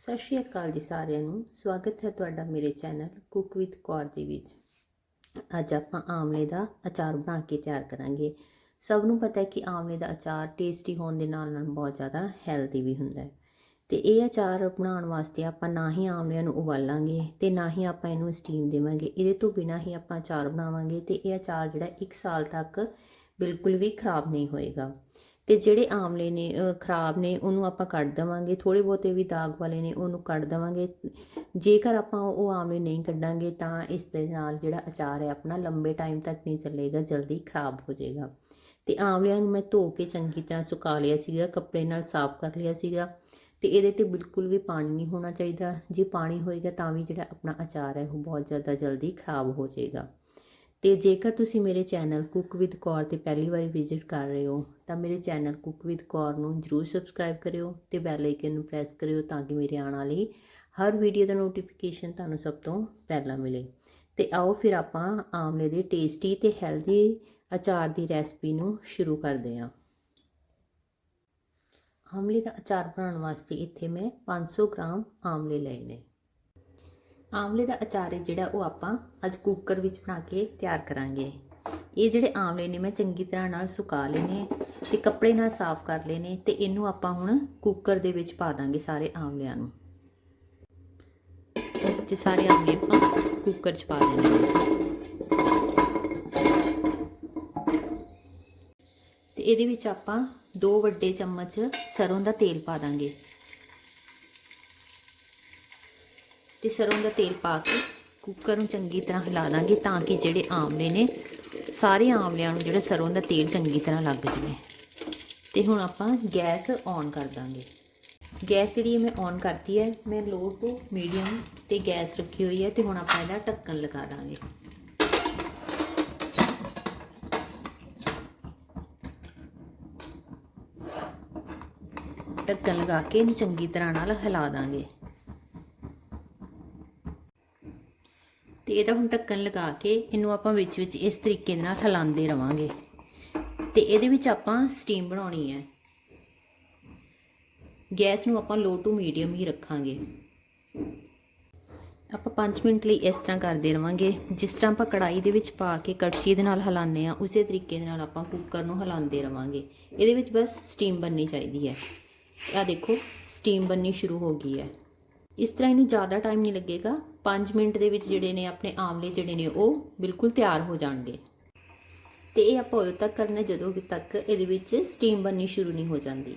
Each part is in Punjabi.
ਸਤਿ ਸ਼੍ਰੀ ਅਕਾਲ ਜੀ ਸਾਰਿਆਂ ਨੂੰ। ਸਵਾਗਤ ਹੈ ਤੁਹਾਡਾ ਮੇਰੇ ਚੈਨਲ ਕੁੱਕ ਵਿਦ ਕੌਰ ਦੇ ਵਿੱਚ। ਅੱਜ ਆਪਾਂ ਆਮਲੇ ਦਾ ਅਚਾਰ ਬਣਾ ਕੇ ਤਿਆਰ ਕਰਾਂਗੇ। ਸਭ ਨੂੰ ਪਤਾ ਹੈ ਕਿ ਆਮਲੇ ਦਾ ਅਚਾਰ ਟੇਸਟੀ ਹੋਣ ਦੇ ਨਾਲ ਨਾਲ ਬਹੁਤ ਜ਼ਿਆਦਾ ਹੈਲਦੀ ਵੀ ਹੁੰਦਾ ਹੈ। ਤੇ ਇਹ ਅਚਾਰ ਬਣਾਉਣ ਵਾਸਤੇ ਆਪਾਂ ਨਾ ਹੀ ਆਮਲਿਆਂ ਨੂੰ ਉਬਾਲਾਂਗੇ ਤੇ ਨਾ ਹੀ ਆਪਾਂ ਇਹਨੂੰ ਸਟੀਮ ਦੇਵਾਂਗੇ। ਇਹਦੇ ਤੋਂ ਬਿਨਾ ਹੀ ਆਪਾਂ ਅਚਾਰ ਬਣਾਵਾਂਗੇ ਤੇ ਇਹ ਅਚਾਰ ਜਿਹੜਾ 1 ਸਾਲ ਤੱਕ ਬਿਲਕੁਲ ਵੀ ਖਰਾਬ ਨਹੀਂ ਹੋਏਗਾ। ਤੇ ਜਿਹੜੇ ਆਮਲੇ ਨੇ ਖਰਾਬ ਨੇ, ਉਹਨੂੰ ਆਪਾਂ ਕੱਢ ਦੇਵਾਂਗੇ। ਥੋੜੇ ਬਹੁਤੇ ਵੀ ਦਾਗ ਵਾਲੇ ਨੇ, ਉਹਨੂੰ ਕੱਢ ਦੇਵਾਂਗੇ। ਜੇਕਰ ਆਪਾਂ ਉਹ ਆਮਲੇ ਨਹੀਂ ਕੱਢਾਂਗੇ, ਤਾਂ ਇਸ ਦੇ ਨਾਲ ਜਿਹੜਾ ਅਚਾਰ ਹੈ, ਆਪਣਾ ਲੰਬੇ ਟਾਈਮ ਤੱਕ ਨਹੀਂ ਚੱਲੇਗਾ, ਜਲਦੀ ਖਰਾਬ ਹੋ ਜਾਏਗਾ। ਤੇ ਆਮਲਿਆਂ ਨੂੰ ਮੈਂ ਧੋ ਕੇ ਚੰਗੀ ਤਰ੍ਹਾਂ ਸੁਕਾ ਲਿਆ ਸੀਗਾ, ਕੱਪੜੇ ਨਾਲ ਸਾਫ਼ ਕਰ ਲਿਆ ਸੀਗਾ। ਤੇ ਇਹਦੇ ਤੇ ਬਿਲਕੁਲ ਵੀ ਪਾਣੀ ਨਹੀਂ ਹੋਣਾ ਚਾਹੀਦਾ। ਜੇ ਪਾਣੀ ਹੋਏਗਾ, ਤਾਂ ਵੀ ਜਿਹੜਾ ਆਪਣਾ ਅਚਾਰ ਹੈ, ਉਹ ਬਹੁਤ ਜ਼ਿਆਦਾ ਜਲਦੀ ਖਰਾਬ ਹੋ ਜਾਏਗਾ। ਤੇ ਜੇਕਰ ਤੁਸੀਂ ਮੇਰੇ ਚੈਨਲ ਕੁੱਕ ਵਿਦ ਕੌਰ ਤੇ ਪਹਿਲੀ ਵਾਰੀ ਵਿਜ਼ਿਟ ਕਰ ਰਹੇ ਹੋ, ਤਾਂ ਮੇਰੇ ਚੈਨਲ ਕੁੱਕ ਵਿਦ ਕੌਰ ਨੂੰ ਜਰੂਰ ਸਬਸਕ੍ਰਾਈਬ ਕਰਿਓ ਤੇ ਬੈਲ ਆਈਕਨ ਨੂੰ ਪ੍ਰੈਸ ਕਰਿਓ ਤਾਂ ਕਿ ਮੇਰੇ ਆਉਣ ਵਾਲੀ ਹਰ ਵੀਡੀਓ ਦਾ ਨੋਟੀਫਿਕੇਸ਼ਨ ਤੁਹਾਨੂੰ ਸਭ ਤੋਂ ਪਹਿਲਾਂ ਮਿਲੇ। ਤੇ ਆਓ ਫਿਰ ਆਪਾਂ ਆਮਲੇ ਦੇ ਟੇਸਟੀ ਤੇ ਹੈਲਦੀ ਅਚਾਰ ਦੀ ਰੈਸਪੀ ਨੂੰ ਸ਼ੁਰੂ ਕਰਦੇ ਹਾਂ। ਆਮਲੇ ਦਾ ਅਚਾਰ ਬਣਾਉਣ ਵਾਸਤੇ ਇੱਥੇ ਮੈਂ 500 ਗ੍ਰਾਮ ਆਮਲੇ ਲਏ ਨੇ। ਆਮਲੇ ਦਾ ਅਚਾਰ ਹੈ ਜਿਹੜਾ ਉਹ ਆਪਾਂ ਅੱਜ ਕੁੱਕਰ ਵਿੱਚ ਬਣਾ ਕੇ ਤਿਆਰ ਕਰਾਂਗੇ। ਇਹ ਜਿਹੜੇ ਆਮਲੇ ਨੇ ਮੈਂ ਚੰਗੀ ਤਰ੍ਹਾਂ ਨਾਲ ਸੁਕਾ ਲਏ ਨੇ ਤੇ ਕੱਪੜੇ ਨਾਲ ਸਾਫ਼ ਕਰ ਲਏ ਨੇ ਤੇ ਇਹਨੂੰ ਆਪਾਂ ਹੁਣ ਕੁੱਕਰ ਦੇ ਵਿੱਚ ਪਾ ਦਾਂਗੇ ਸਾਰੇ ਆਮਲਿਆਂ ਨੂੰ। ਤੇ ਸਾਰੇ ਆਮਲੇ ਆਪਾਂ ਕੁੱਕਰ 'ਚ ਪਾ ਦੇਣੇ ਨੇ ਤੇ ਇਹਦੇ ਵਿੱਚ ਆਪਾਂ ਦੋ ਵੱਡੇ ਚਮਚ ਸਰੋਂ ਦਾ ਤੇਲ ਪਾ ਦਾਂਗੇ। ਤੇ ਸਰੋਂ ਦਾ ਤੇਲ ਪਾ ਕੇ ਕੁੱਕਰ ਨੂੰ ਚੰਗੀ ਤਰ੍ਹਾਂ ਹਿਲਾ ਦਾਂਗੇ ਤਾਂ ਕਿ ਜਿਹੜੇ ਆਮਲੇ ਨੇ, ਸਾਰੇ ਆਮਲਿਆਂ ਨੂੰ ਜਿਹੜਾ ਸਰੋਂ ਦਾ ਤੇਲ ਚੰਗੀ ਤਰ੍ਹਾਂ ਲੱਗ ਜਾਵੇ। ਤੇ ਹੁਣ ਆਪਾਂ ਗੈਸ ਔਨ ਕਰ ਦਾਂਗੇ। ਗੈਸ ਜਿਹੜੀ ਮੈਂ ਔਨ ਕਰਤੀ ਹੈ, ਮੈਂ ਲੋ ਟੂ ਮੀਡੀਅਮ ਤੇ ਗੈਸ ਰੱਖੀ ਹੋਈ ਹੈ ਤੇ ਹੁਣ ਆਪਾਂ ਇਹਦਾ ਢੱਕਣ ਲਗਾ ਦਾਂਗੇ। ਢੱਕਣ ਲਗਾ ਕੇ ਇਹਨੂੰ ਚੰਗੀ ਤਰ੍ਹਾਂ ਨਾਲ ਹਿਲਾ ਦਾਂਗੇ। ਇਹਦਾ ਹੁਣ ਢੱਕਣ ਲਗਾ ਕੇ ਇਹਨੂੰ ਆਪਾਂ ਵਿੱਚ ਵਿੱਚ ਇਸ ਤਰੀਕੇ ਦੇ ਨਾਲ ਹਿਲਾਉਂਦੇ ਰਵਾਂਗੇ। ਤੇ ਇਹਦੇ ਵਿੱਚ ਆਪਾਂ ਸਟੀਮ ਬਣਾਉਣੀ ਹੈ। ਗੈਸ ਨੂੰ ਆਪਾਂ ਲੋ ਟੂ ਮੀਡੀਅਮ ਹੀ ਰੱਖਾਂਗੇ। ਆਪਾਂ 5 ਮਿੰਟ ਲਈ ਇਸ ਤਰ੍ਹਾਂ ਕਰਦੇ ਰਵਾਂਗੇ। ਜਿਸ ਤਰ੍ਹਾਂ ਆਪਾਂ ਕੜਾਈ ਦੇ ਵਿੱਚ ਪਾ ਕੇ ਕੜਛੀ ਦੇ ਨਾਲ ਹਿਲਾਉਂਦੇ ਆ ਉਸੇ ਤਰੀਕੇ ਦੇ ਨਾਲ ਆਪਾਂ ਕੁੱਕਰ ਨੂੰ ਹਿਲਾਉਂਦੇ ਰਵਾਂਗੇ। ਇਹਦੇ ਵਿੱਚ ਬਸ ਸਟੀਮ ਬਣਨੀ ਚਾਹੀਦੀ ਹੈ। ਆ ਦੇਖੋ ਸਟੀਮ ਬਣਨੀ ਸ਼ੁਰੂ ਹੋ ਗਈ ਹੈ। ਇਸ ਤਰ੍ਹਾਂ ਇਹਨੂੰ ਜ਼ਿਆਦਾ ਟਾਈਮ ਨਹੀਂ ਲੱਗੇਗਾ। 5 ਮਿੰਟ ਦੇ ਵਿੱਚ ਜਿਹੜੇ ਨੇ ਆਪਣੇ ਆਮਲੇ ਜਿਹੜੇ ਨੇ ਉਹ ਬਿਲਕੁਲ ਤਿਆਰ ਹੋ ਜਾਣਗੇ। ਤੇ ਇਹ ਆਪਾਂ ਉਦੋਂ ਤੱਕ ਕਰਨਾ, ਜਦੋਂ ਤੱਕ ਇਹਦੇ ਵਿੱਚ ਸਟੀਮ ਬਣਨੀ ਸ਼ੁਰੂ ਨਹੀਂ ਹੋ ਜਾਂਦੀ।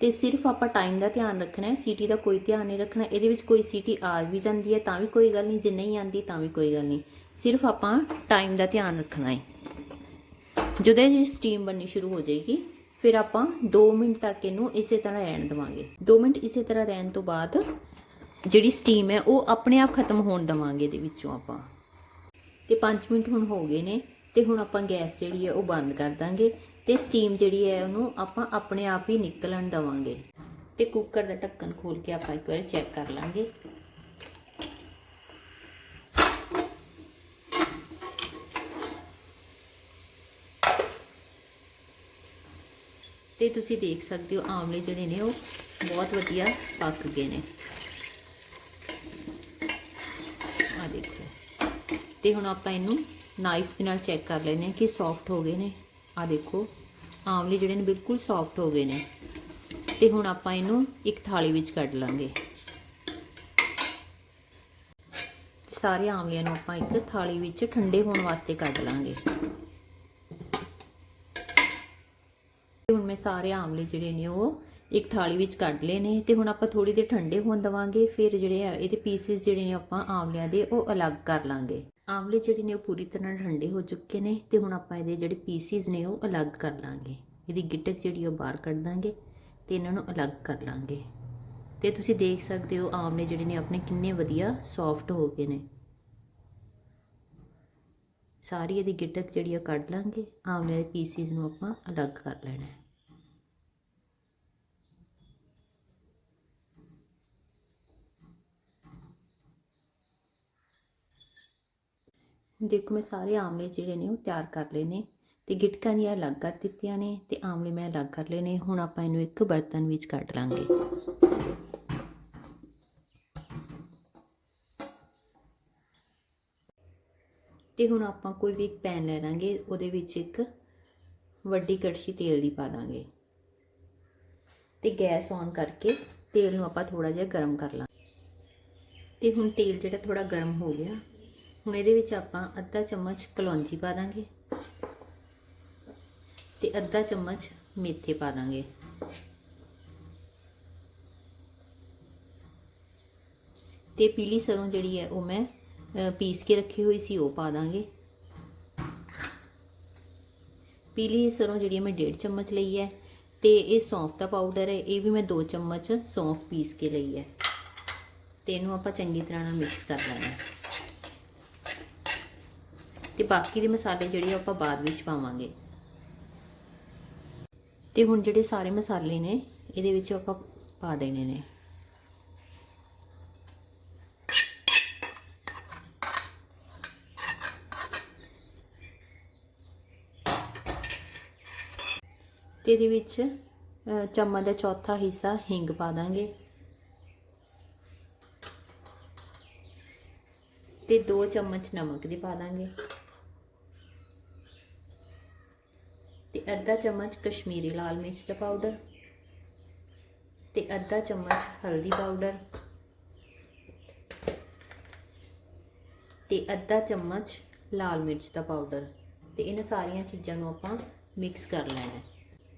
ਤੇ ਸਿਰਫ ਆਪਾਂ ਟਾਈਮ ਦਾ ਧਿਆਨ ਰੱਖਣਾ ਹੈ ਸੀਟੀ ਦਾ ਕੋਈ ਧਿਆਨ ਨਹੀਂ ਰੱਖਣਾ। ਇਹਦੇ ਵਿੱਚ ਕੋਈ ਸੀਟੀ ਆ ਵੀ ਜਾਂਦੀ ਹੈ ਤਾਂ ਵੀ ਕੋਈ ਗੱਲ ਨਹੀਂ, ਜੇ ਨਹੀਂ ਆਂਦੀ ਤਾਂ ਵੀ ਕੋਈ ਗੱਲ ਨਹੀਂ। ਸਿਰਫ ਆਪਾਂ ਟਾਈਮ ਦਾ ਧਿਆਨ ਰੱਖਣਾ ਹੈ। ਜਦੋਂ ਇਹ ਸਟੀਮ ਬਣਨੀ ਸ਼ੁਰੂ ਹੋ ਜਾਏਗੀ, ਫਿਰ ਆਪਾਂ 2 ਮਿੰਟ ਤੱਕ ਇਹਨੂੰ ਇਸੇ ਤਰ੍ਹਾਂ ਰਹਿਣ ਦੇਵਾਂਗੇ। 2 ਮਿੰਟ ਇਸੇ ਤਰ੍ਹਾਂ ਰਹਿਣ ਤੋਂ ਬਾਅਦ ਜਿਹੜੀ ਸਟੀਮ ਹੈ, ਉਹ ਆਪਣੇ ਆਪ ਖਤਮ ਹੋਣ ਦੇਵਾਂਗੇ ਇਹਦੇ ਵਿੱਚੋਂ ਆਪਾਂ। ਤੇ 5 ਮਿੰਟ ਹੁਣ ਹੋ ਗਏ ਨੇ, ਤੇ ਹੁਣ ਆਪਾਂ ਗੈਸ ਜਿਹੜੀ ਹੈ, ਉਹ ਬੰਦ ਕਰ ਦਾਂਗੇ। ਤੇ ਸਟੀਮ ਜਿਹੜੀ ਹੈ, ਉਹਨੂੰ ਆਪਾਂ ਆਪਣੇ ਆਪ ਹੀ ਨਿਕਲਣ ਦੇਵਾਂਗੇ। ਤੇ ਕੁੱਕਰ ਦਾ ਢੱਕਣ ਖੋਲ ਕੇ ਆਪਾਂ ਇੱਕ ਵਾਰ ਚੈੱਕ ਕਰ ਲਾਂਗੇ। ਤੇ ਤੁਸੀਂ ਦੇਖ ਸਕਦੇ ਹੋ, ਆਮਲੇ ਜਿਹੜੇ ਨੇ, ਉਹ ਬਹੁਤ ਵਧੀਆ ਪੱਕ ਗਏ ਨੇ ਆ ਦੇਖੋ ਤੇ ਹੁਣ ਆਪਾਂ ਇਹਨੂੰ ਨਾਈਫ ਦੇ ਨਾਲ ਚੈੱਕ ਕਰ ਲੈਨੇ ਕਿ ਸੌਫਟ ਹੋ ਗਏ ਨੇ। ਆ ਦੇਖੋ ਆਮਲੇ ਜਿਹੜੇ ਨੇ ਬਿਲਕੁਲ ਸੌਫਟ ਹੋ ਗਏ ਨੇ। ਤੇ ਹੁਣ ਆਪਾਂ ਇਹਨੂੰ ਇੱਕ ਥਾਲੀ ਵਿੱਚ ਕੱਢ ਲਾਂਗੇ। ਸਾਰੇ ਆਮਲਿਆਂ ਨੂੰ ਆਪਾਂ ਇੱਕ ਥਾਲੀ ਵਿੱਚ ਠੰਡੇ ਹੋਣ ਵਾਸਤੇ ਕੱਢ ਲਾਂਗੇ। ਹੁਣ ਮੈਂ ਸਾਰੇ ਆਮਲੇ ਜਿਹੜੇ ਨੇ ਉਹ ਇੱਕ ਥਾਲੀ ਵਿੱਚ ਕੱਢ ਲਏ ਨੇ ਤੇ ਹੁਣ ਆਪਾਂ ਥੋੜੀ ਦੇਰ ਠੰਡੇ ਹੋਣ ਦਵਾਂਗੇ, ਫਿਰ ਜਿਹੜੇ ਆ ਇਹਦੇ ਪੀਸਿਸ ਜਿਹੜੇ ਨੇ ਆਪਾਂ ਆਮਲਿਆਂ ਦੇ ਉਹ ਅਲੱਗ ਕਰ ਲਾਂਗੇ। ਆਮਲੇ ਜਿਹੜੇ ਨੇ ਉਹ ਪੂਰੀ ਤਰ੍ਹਾਂ ਠੰਡੇ ਹੋ ਚੁੱਕੇ ਨੇ ਤੇ ਹੁਣ ਆਪਾਂ ਇਹਦੇ ਜਿਹੜੇ ਪੀਸਿਸ ਨੇ ਉਹ ਅਲੱਗ ਕਰ ਲਾਂਗੇ। ਇਹਦੀ ਗਿੱਟਕ ਜਿਹੜੀ ਉਹ ਬਾਹਰ ਕੱਢ ਦਾਂਗੇ ਤੇ ਇਹਨਾਂ ਨੂੰ ਅਲੱਗ ਕਰ ਲਾਂਗੇ। ਤੇ ਤੁਸੀਂ ਦੇਖ ਸਕਦੇ ਹੋ ਆਮਲੇ ਜਿਹੜੇ ਨੇ ਆਪਣੇ ਕਿੰਨੇ ਵਧੀਆ ਸੌਫਟ ਹੋ ਗਏ ਨੇ। ਸਾਰੀ ਇਹਦੀ ਗਿੱਟਕ ਜਿਹੜੀ ਆ ਕੱਢ ਲਾਂਗੇ ਆਮਲੇ ਦੇ ਪੀਸਿਸ ਨੂੰ ਆਪਾਂ ਅਲੱਗ ਕਰ ਲੈਣਾ ਹੈ। ਦੇਖੋ ਮੈਂ ਸਾਰੇ ਆਮਲੇ ਜਿਹੜੇ ਨੇ ਉਹ ਤਿਆਰ ਕਰ ਲਏ ਨੇ ਤੇ ਗਿਟਕਾਂ ਦੀਆਂ ਅਲੱਗ ਕਰ ਦਿੱਤੀਆਂ ਨੇ ਤੇ ਆਮਲੇ ਮੈਂ ਅਲੱਗ ਕਰ ਲਏ ਨੇ। ਹੁਣ ਆਪਾਂ ਇਹਨੂੰ ਇੱਕ ਬਰਤਨ ਵਿੱਚ ਕੱਢ ਲਾਂਗੇ। ਤੇ ਹੁਣ ਆਪਾਂ ਕੋਈ ਵੀ ਇੱਕ ਪੈਨ ਲੈ ਲਾਂਗੇ, ਉਹਦੇ ਵਿੱਚ ਇੱਕ ਵੱਡੀ ਕੜਛੀ ਤੇਲ ਦੀ ਪਾ ਦਾਂਗੇ। ਤੇ ਗੈਸ ਔਨ ਕਰਕੇ ਤੇਲ ਨੂੰ ਆਪਾਂ ਥੋੜਾ ਜਿਹਾ ਗਰਮ ਕਰ ਲਾਂਗੇ ਤੇ ਹੁਣ ਤੇਲ ਜਿਹੜਾ ਥੋੜਾ ਗਰਮ ਹੋ ਗਿਆ ਹੁਣ ਇਹਦੇ ਵਿੱਚ ਆਪਾਂ ਅੱਧਾ ਚਮਚ ਕਲੌਂਜੀ ਪਾ ਦਾਂਗੇ ਤੇ ਅੱਧਾ ਚਮਚ ਮੇਥੇ ਪਾ ਦਾਂਗੇ। ਤੇ ਪੀਲੀ ਸਰੋਂ ਜਿਹੜੀ ਹੈ ਉਹ ਮੈਂ ਪੀਸ ਕੇ ਰੱਖੀ ਹੋਈ ਸੀ, ਉਹ ਪਾ ਦਾਂਗੇ। ਪੀਲੀ ਸਰੋਂ ਜਿਹੜੀ ਹੈ ਮੈਂ 1.5 ਚਮਚ ਲਈ ਹੈ ਤੇ ਇਹ ਸੌਂਫ ਦਾ ਪਾਊਡਰ ਹੈ, ਇਹ ਵੀ ਮੈਂ 2 ਚਮਚ ਸੌਂਫ ਪੀਸ ਕੇ ਲਈ ਹੈ। ਤੇ ਇਹਨੂੰ ਆਪਾਂ ਚੰਗੀ ਤਰ੍ਹਾਂ ਨਾਲ ਮਿਕਸ ਕਰ ਲੈਣਾ ਹੈ। ਤੇ ਬਾਕੀ ਦੇ ਮਸਾਲੇ ਜਿਹੜੇ ਆ ਆਪਾਂ ਬਾਅਦ ਵਿੱਚ ਪਾਵਾਂਗੇ। ਤੇ ਹੁਣ ਜਿਹੜੇ ਸਾਰੇ ਮਸਾਲੇ ਨੇ, ਇਹਦੇ ਵਿੱਚ ਆਪਾਂ ਪਾ ਦੇਣੇ ਨੇ। ਤੇ ਇਹਦੇ ਵਿੱਚ ਚਮਚ ਦਾ ਚੌਥਾ ਹਿੱਸਾ ਹਿੰਗ ਪਾ ਦਾਂਗੇ। ਤੇ 2 ਚਮਚ ਨਮਕ ਦੇ ਪਾ ਦਾਂਗੇ। ਅੱਧਾ ਚਮਚ ਕਸ਼ਮੀਰੀ ਲਾਲ ਮਿਰਚ ਦਾ ਪਾਊਡਰ ਤੇ ਅੱਧਾ ਚਮਚ ਹਲਦੀ ਪਾਊਡਰ ਤੇ ਅੱਧਾ ਚਮਚ ਲਾਲ ਮਿਰਚ ਦਾ ਪਾਊਡਰ ਤੇ ਇਹਨਾਂ ਸਾਰੀਆਂ ਚੀਜ਼ਾਂ ਨੂੰ ਆਪਾਂ ਮਿਕਸ ਕਰ ਲੈਣਾ ਹੈ।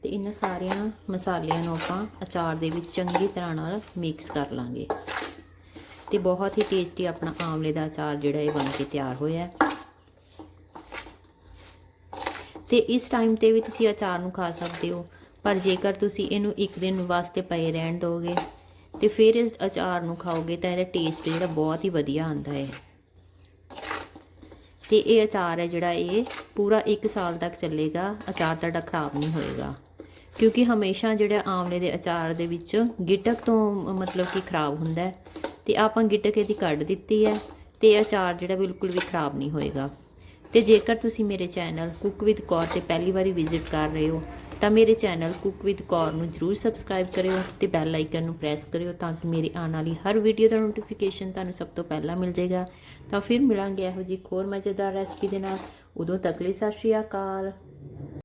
ਤੇ ਇਹਨਾਂ ਸਾਰਿਆਂ ਮਸਾਲਿਆਂ ਨੂੰ ਆਪਾਂ ਅਚਾਰ ਦੇ ਵਿੱਚ ਚੰਗੀ ਤਰ੍ਹਾਂ ਨਾਲ ਮਿਕਸ ਕਰ ਲਾਂਗੇ। ਤੇ ਬਹੁਤ ਹੀ ਟੇਸਟੀ ਆਪਣਾ ਆਮਲੇ ਦਾ ਅਚਾਰ ਜਿਹੜਾ ਇਹ ਬਣ ਕੇ ਤਿਆਰ ਹੋਇਆ ਹੈ। ਤੇ ਇਸ ਟਾਈਮ ਤੇ ਵੀ ਤੁਸੀਂ ਅਚਾਰ ਨੂੰ ਖਾ ਸਕਦੇ ਹੋ। ਪਰ ਜੇਕਰ ਤੁਸੀਂ ਇਹਨੂੰ ਇੱਕ ਦਿਨ ਵਾਸਤੇ ਪਏ ਰਹਿਣ ਦੋਗੇ ਤੇ ਫਿਰ ਇਸ ਅਚਾਰ ਨੂੰ ਖਾਓਗੇ ਤਾਂ ਇਹਦਾ ਟੇਸਟ ਜਿਹੜਾ ਬਹੁਤ ਹੀ ਵਧੀਆ ਆਉਂਦਾ ਹੈ। ਤੇ ਇਹ ਅਚਾਰ ਹੈ ਜਿਹੜਾ ਇਹ ਪੂਰਾ 1 ਸਾਲ ਤੱਕ ਚੱਲੇਗਾ, ਅਚਾਰ ਤੁਹਾਡਾ ਖਰਾਬ ਨਹੀਂ ਹੋਏਗਾ। ਕਿਉਂਕਿ ਹਮੇਸ਼ਾ ਜਿਹੜਾ ਆਮਲੇ ਦੇ ਅਚਾਰ ਦੇ ਵਿੱਚ ਗਿਟਕ ਤੋਂ ਮਤਲਬ ਕਿ ਖਰਾਬ ਹੁੰਦਾ ਹੈ ਤੇ ਆਪਾਂ ਗਿਟਕ ਇਹਦੀ ਕੱਢ ਦਿੱਤੀ ਹੈ ਤੇ ਅਚਾਰ ਜਿਹੜਾ ਬਿਲਕੁਲ ਵੀ ਖਰਾਬ ਨਹੀਂ ਹੋਏਗਾ। ਤੇ ਜੇਕਰ ਤੁਸੀਂ ਮੇਰੇ ਚੈਨਲ ਕੁੱਕ ਵਿਦ ਕੌਰ ਤੇ ਪਹਿਲੀ ਵਾਰੀ ਵਿਜ਼ਿਟ ਕਰ ਰਹੇ ਹੋ, ਤਾਂ ਮੇਰੇ ਚੈਨਲ ਕੁੱਕ ਵਿਦ ਕੌਰ ਨੂੰ ਜਰੂਰ ਸਬਸਕ੍ਰਾਈਬ ਕਰਿਓ ਤੇ ਬੈਲ ਆਈਕਨ ਨੂੰ ਪ੍ਰੈਸ ਕਰਿਓ ਤਾਂ ਕਿ ਮੇਰੇ ਆਉਣ ਵਾਲੀ ਹਰ ਵੀਡੀਓ ਦਾ ਨੋਟੀਫਿਕੇਸ਼ਨ ਤੁਹਾਨੂੰ ਸਭ ਤੋਂ ਪਹਿਲਾਂ ਮਿਲ ਜਾਏਗਾ। ਤਾਂ ਫਿਰ ਮਿਲਾਂਗੇ ਇਹੋ ਜਿਹੀ ਹੋਰ ਮਜ਼ੇਦਾਰ ਰੈਸਪੀ ਦੇ ਨਾਲ। ਉਦੋਂ ਤੱਕ ਲਈ ਸਤਿ ਸ਼੍ਰੀ ਅਕਾਲ।